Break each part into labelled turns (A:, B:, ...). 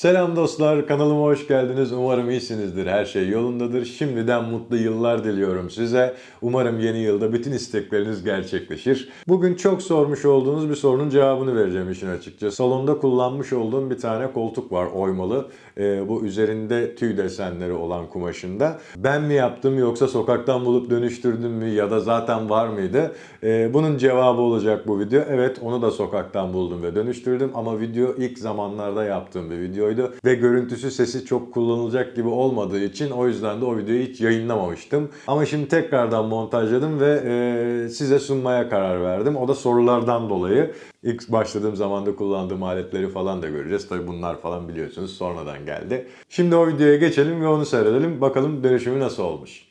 A: Selam dostlar, kanalıma hoş geldiniz. Umarım iyisinizdir, her şey yolundadır. Şimdiden mutlu yıllar diliyorum size. Umarım yeni yılda bütün istekleriniz gerçekleşir. Bugün çok sormuş olduğunuz bir sorunun cevabını vereceğim işin açıkçası. Salonda kullanmış olduğum bir tane koltuk var, oymalı. Ee, bu üzerinde tüy desenleri olan kumaşında. Ben mi yaptım yoksa sokaktan bulup dönüştürdüm mü ya da zaten var mıydı? Ee, bunun cevabı olacak bu video. Evet, onu da sokaktan buldum ve dönüştürdüm ama video ilk zamanlarda yaptığım bir videoydu ve görüntüsü sesi çok kullanılacak gibi olmadığı için o yüzden de o videoyu hiç yayınlamamıştım. Ama şimdi tekrardan montajladım ve e, size sunmaya karar verdim. O da sorulardan dolayı. İlk başladığım zamanda kullandığım aletleri falan da göreceğiz. Tabi bunlar falan biliyorsunuz sonradan geldi. Şimdi o videoya geçelim ve onu seyredelim. Bakalım dönüşümü nasıl olmuş.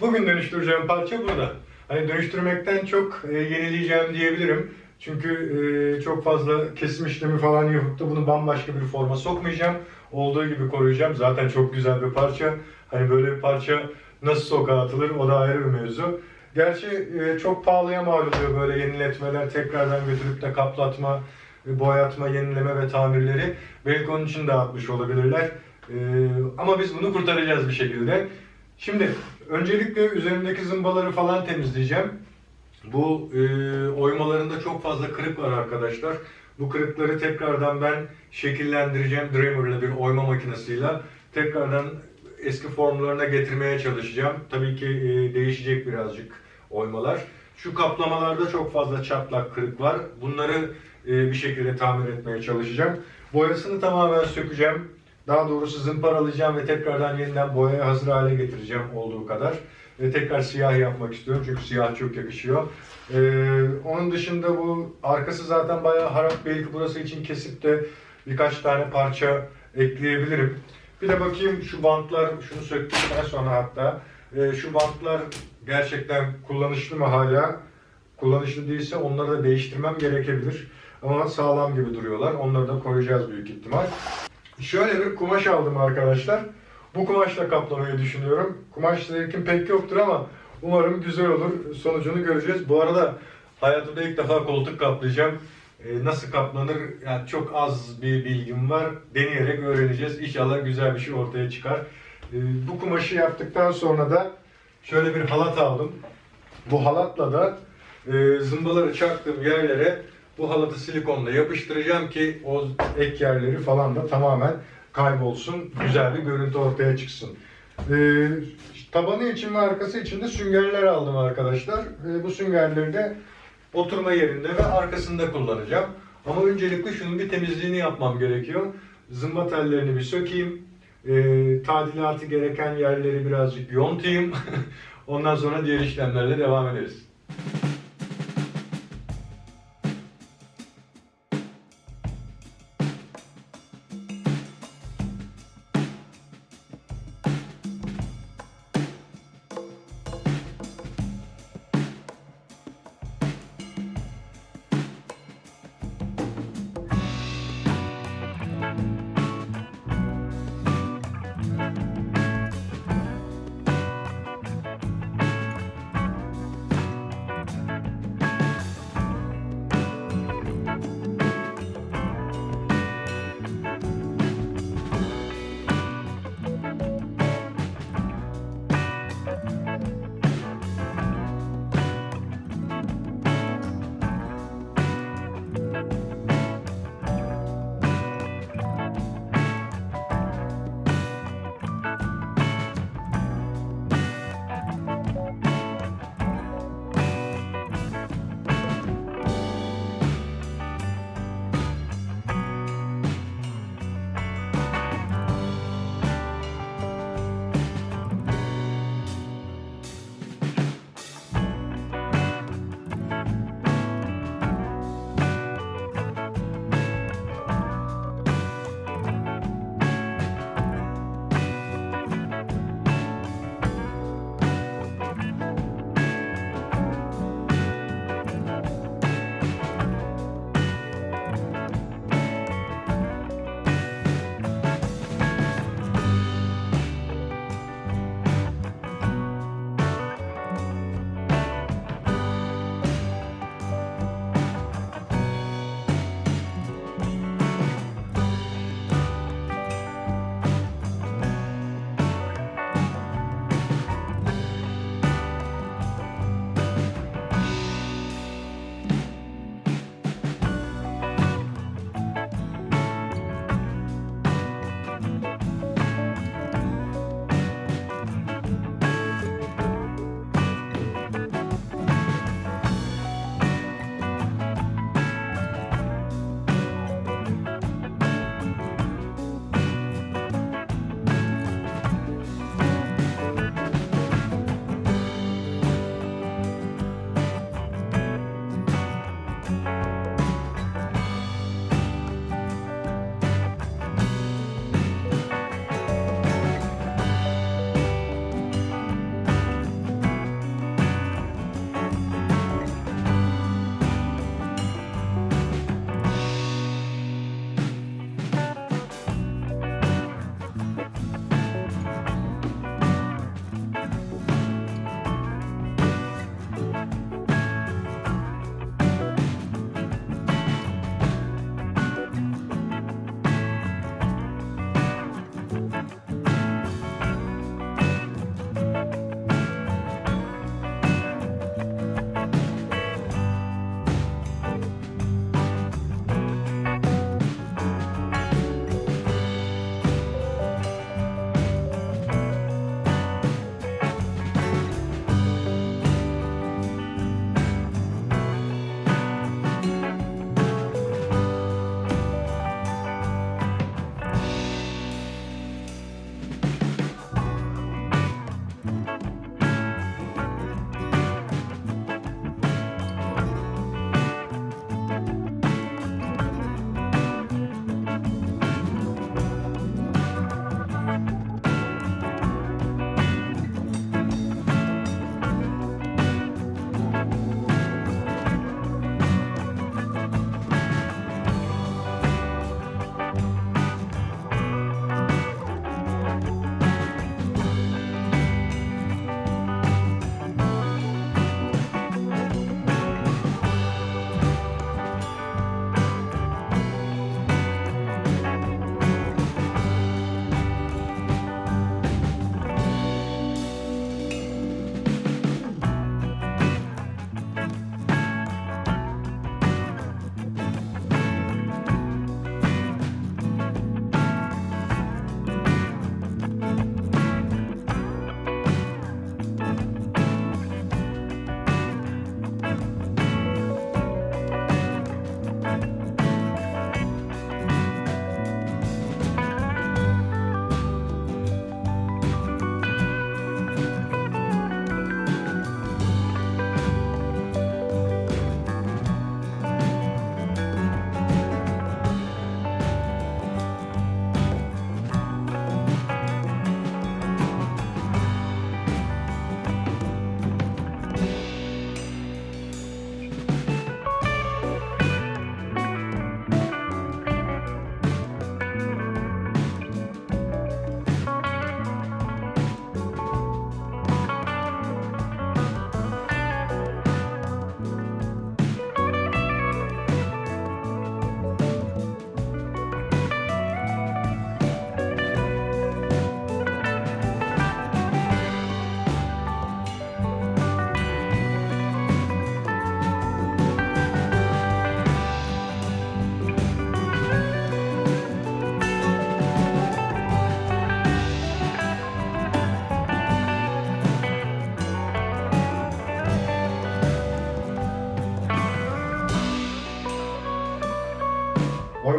B: Bugün dönüştüreceğim parça burada. Hani dönüştürmekten çok e, yenileyeceğim diyebilirim. Çünkü e, çok fazla kesim işlemi falan yapıp da bunu bambaşka bir forma sokmayacağım. Olduğu gibi koruyacağım. Zaten çok güzel bir parça. Hani böyle bir parça nasıl sokağa atılır o da ayrı bir mevzu. Gerçi e, çok pahalıya mal oluyor böyle yeniletmeler, tekrardan götürüp de kaplatma, e, boyatma, yenileme ve tamirleri. Belki onun için dağıtmış olabilirler. E, ama biz bunu kurtaracağız bir şekilde. Şimdi öncelikle üzerindeki zımbaları falan temizleyeceğim. Bu e, oymalarında çok fazla kırık var arkadaşlar. Bu kırıkları tekrardan ben şekillendireceğim Dreamer'la bir oyma makinesiyle. Tekrardan eski formlarına getirmeye çalışacağım. Tabii ki e, değişecek birazcık oymalar. Şu kaplamalarda çok fazla çatlak kırık var. Bunları e, bir şekilde tamir etmeye çalışacağım. Boyasını tamamen sökeceğim. Daha doğrusu zımparalayacağım ve tekrardan yeniden boyaya hazır hale getireceğim olduğu kadar. Ve tekrar siyah yapmak istiyorum çünkü siyah çok yakışıyor. Ee, onun dışında bu arkası zaten bayağı harap. Belki burası için kesip de birkaç tane parça ekleyebilirim. Bir de bakayım şu bantlar, şunu söktükten sonra hatta e, şu bantlar gerçekten kullanışlı mı hala? Kullanışlı değilse onları da değiştirmem gerekebilir. Ama sağlam gibi duruyorlar. Onları da koyacağız büyük ihtimal. Şöyle bir kumaş aldım arkadaşlar. Bu kumaşla kaplamayı düşünüyorum. Kumaş zevkim pek yoktur ama umarım güzel olur. Sonucunu göreceğiz. Bu arada hayatımda ilk defa koltuk kaplayacağım. Ee, nasıl kaplanır? Yani çok az bir bilgim var. Deneyerek öğreneceğiz. İnşallah güzel bir şey ortaya çıkar. Ee, bu kumaşı yaptıktan sonra da şöyle bir halat aldım. Bu halatla da e, zımbaları çaktığım yerlere bu halatı silikonla yapıştıracağım ki o ek yerleri falan da tamamen kaybolsun. Güzel bir görüntü ortaya çıksın. Ee, tabanı için ve arkası için de süngerler aldım arkadaşlar. Ee, bu süngerleri de oturma yerinde ve arkasında kullanacağım. Ama öncelikle şunun bir temizliğini yapmam gerekiyor. Zımba tellerini bir sökeyim. Ee, tadilatı gereken yerleri birazcık yontayım. Ondan sonra diğer işlemlerle devam ederiz.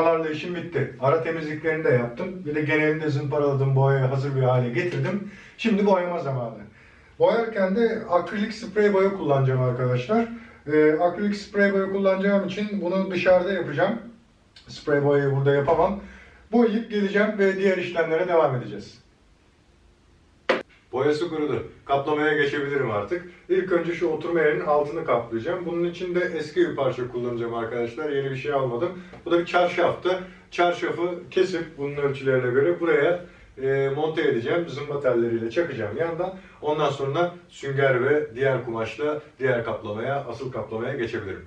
B: Zımparalı işim bitti. Ara temizliklerini de yaptım. Bir de genelinde zımparaladım boyayı hazır bir hale getirdim. Şimdi boyama zamanı. Boyarken de akrilik sprey boya kullanacağım arkadaşlar. Ee, akrilik sprey boya kullanacağım için bunu dışarıda yapacağım. Sprey boyayı burada yapamam. Boyayıp geleceğim ve diğer işlemlere devam edeceğiz. Boyası kurudu. Kaplamaya geçebilirim artık. İlk önce şu oturma yerinin altını kaplayacağım. Bunun için de eski bir parça kullanacağım arkadaşlar. Yeni bir şey almadım. Bu da bir çarşaftı. Çarşafı kesip bunun ölçülerine göre buraya e, monte edeceğim. Zımba telleriyle çakacağım yandan. Ondan sonra sünger ve diğer kumaşla diğer kaplamaya, asıl kaplamaya geçebilirim.